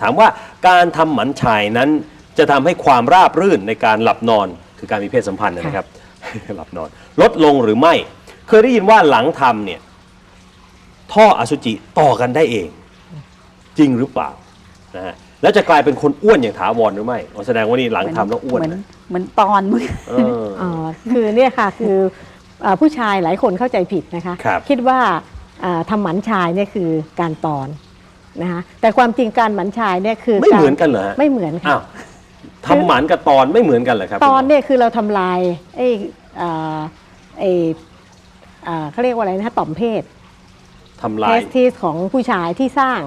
ถามว่าการทำหมันชายนั้นจะทำให้ความราบรื่นในการหลับนอนคือการมีเพศสัมพันธ์นะครับ หลับนอน ลดลงหรือไม่ เคยได้ยินว่าหลังทำเนี่ยท่ออสุจิต่อกันได้เอง จริงหรือเปล่านะฮะแล้วจะกลายเป็นคนอ้วนอย่างถาวรหรือไม่อ๋อแสดงว่านี่หลังทำแล้วอ้วนเหมือนนะเหมือนตอนเมื่อเอออ๋อคือเนี่ยค่ะคือเอ่อผู้ชายหลายคนเข้าใจผิดนะคะครับคิดว่าอ่าทำหมันชายเนี่ยคือการตอน นะคะแต่ความจริงการหมันชายเนี่ยคือไม่ารเหมือนกันเหรอฮะไม่เหมือนค่ะอ้าวทำหมันกับตอนไม่เหมือนกันเหรอครับตอนเนี่ยคือเราทำลายไอ้อ่าไอ้อ่าเขาเรียกว่าอะไรนะคะต่อมเพศ ทำเทลายสทีสของผู้ชายที่สร้าง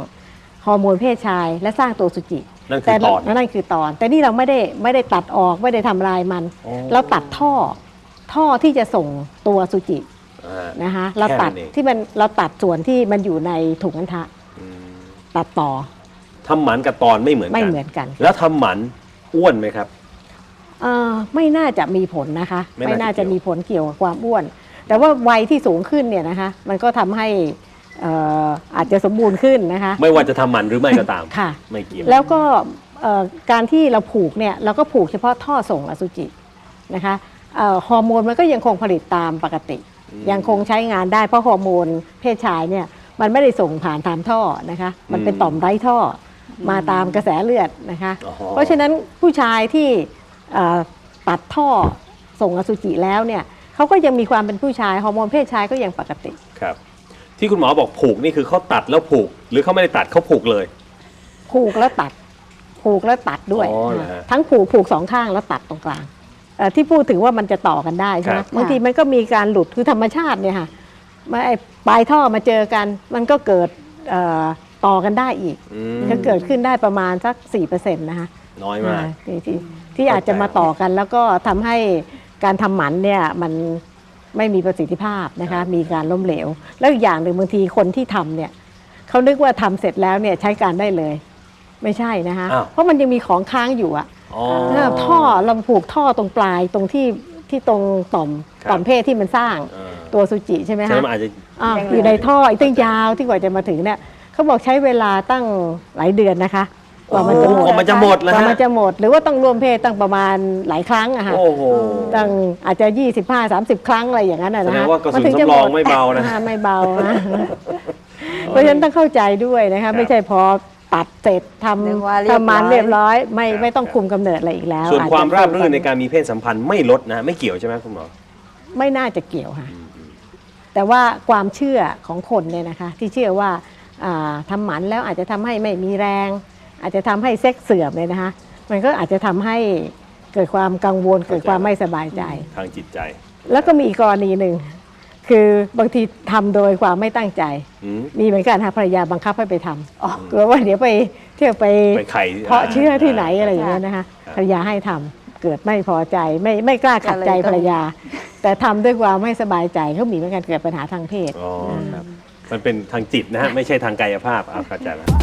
ฮอร์โมนเพศชาย และสร้างตัวสุจินั่นคือแต่ตอน นั่นคือตอน แต่นี่เราไม่ได้ไม่ได้ตัดออกไม่ได้ทำลายมัน อ๋อเราตัดท่อท่อที่จะส่งตัวสุจิอ่า นะคะเราตัดแค่นั้นเอง ที่มันเราตัดส่วนที่มันอยู่ในถุงอันทะอืม ตัดต่อทำหมันกับตอนไม่เหมือนกัน ไม่เหมือนกัน แล้วทำหมันอ้วนไหมครับ เอ่อไม่น่าจะมีผลนะคะ ไม่น่าไม่น่าจะจะเกี่ยวมีผลเกี่ยวกับความอ้วน แต่ว่าวัยที่สูงขึ้นเนี่ยนะคะ มันก็ทำให้เอ่ออาจจะสมบูรณ์ขึ้นนะคะ ไม่ว่าจะทำหมันหรือไม่ก็ตาม ค่ะ ไม่เกี่ยว แล้วก็เอ่อการที่เราผูกเนี่ยเราก็ผูกเฉพาะท่อส่งอสุจินะคะเอ่อฮอร์โมนมันก็ยังคงผลิตตามปกติ อืม ยังคงใช้งานได้เพราะฮอร์โมนเพศชายเนี่ย มันไม่ได้ส่งผ่านตามท่อนะคะ มันเป็นอืมต่อมไร้ท่อมาตามกระแสเลือดนะคะอ๋อเพราะฉะนั้นผู้ชายที่เอ่อตัดท่อส่งอสุจิแล้วเนี่ยเขาก็ยังมีความเป็นผู้ชายฮอร์โมนเพศชายก็ยังปกติครับที่คุณหมอบอกผูกนี่คือเขาตัดแล้วผูก หรือเขาไม่ได้ตัดเขาผูกเลย ผูกแล้วตัด ผูกแล้วตัดด้วยอ๋อเหรอฮะทั้งผูกผูกสองข้างแล้วตัดตรงกลางเอ่อที่พูดถึงว่ามันจะต่อกันได้ใช่ไหมครับบางทีมันก็มีการหลุดคือธรรมชาติเนี่ยค่ะ มาไอ้ปลายท่อมาเจอกัน มันก็เกิดเอ่อต่อกันได้อีกอืมก็เกิดขึ้นได้ประมาณสัก4%นะคะน้อยมากอ่าที่ที่ที่อาจจะมาต่อกัน แล้วก็ทำให้การทำหมันเนี่ยมันไม่มีประสิทธิภาพนะครัคะบมีการล้มเหลว แล้วอีกอย่างหนึ่งบางทีคนที่ทำเนี่ยเขานึกว่าทำเสร็จแล้วเนี่ยใช้การได้เลย ไม่ใช่นะคะอ้าว เพราะมันยังมีของค้างอยู่อะ อ๋อแล้วท่อเราผูกท่อตรงปลายตรงที่ที่ตรงต่อมครับต่อมเพศที่มันสร้างเออ ตัวสุจิใช่ไหมใช่คะไหมอาจจะอ่ายังเหลืออยู่ในท่ออีกตั้งยาวที่กว่าจะมาถึงเนี่ยเขาบอกใช้เวลาตั้งหลายเดือนนะคะกว่ามันจะหมดโอ้มันจะหมดกแล้วว่าฮะมันจะหมด หรือว่าต้องรวมเพศตั้งประมาณหลายครั้งอะค่ะโอ้โห ตั้งอาจจะ 25 30 ครั้งอะไรอย่างนั้นอะนะแสดคะงว่ากระสุนมัถึจะสำรองไม่เบานะ อ่ไม่เบานะ เพราะฉะนั้นต้องเข้าใจด้วยนะคะไม่ใช่พอตัดเสร็จทเรียกว่าำเรียบร้อย ทำมันเรียบร้อย ไม่ครับไม่ต้องคุมกำเนิดอะไรอีกแล้วส่วนอจจะความราบรื่นในการมีเพศสัมพันธ์ไม่ลดนะไม่เกี่ยวใช่ไหมคุณหมอ ไม่น่าจะเกี่ยวค่ะ แต่ว่าความเชื่อของคนเนี่ยนะคะที่เชื่อว่าอ่าทำหมันแล้วอาจจะทำให้ไม่มีแรง อาจจะทำให้เซ็กซ์เสื่อมเลยนะคะมันก็อาจจะทำให้เกิดความกังวลเกิดความไม่สบายใจ ทางจิตใจ แล้วก็มีอีกกรณีหนึ่งคือบางทีทำโดยความไม่ตั้งใจอืมมีเหมือนกันค่ะภรรยาบังคับให้ไปทำกลัวว่าเดี๋ยวไปเที่ยวไปไปไข่เพาะเชื้อที่ไหนอะไรอย่างเงี้ยนะคะครับภรรยาให้ทำ เกิดไม่พอใจไม่ไม่กล้าขัดใจก็เลยต้องภรรยา แต่ทำด้วยความไม่สบายใจเขามีเหมือนกันเกิดปัญหาทางเพศอ๋อครับมันเป็นทางจิตนะฮะไม่ใช่ทางกายภาพเอาเข้าใจแล้ว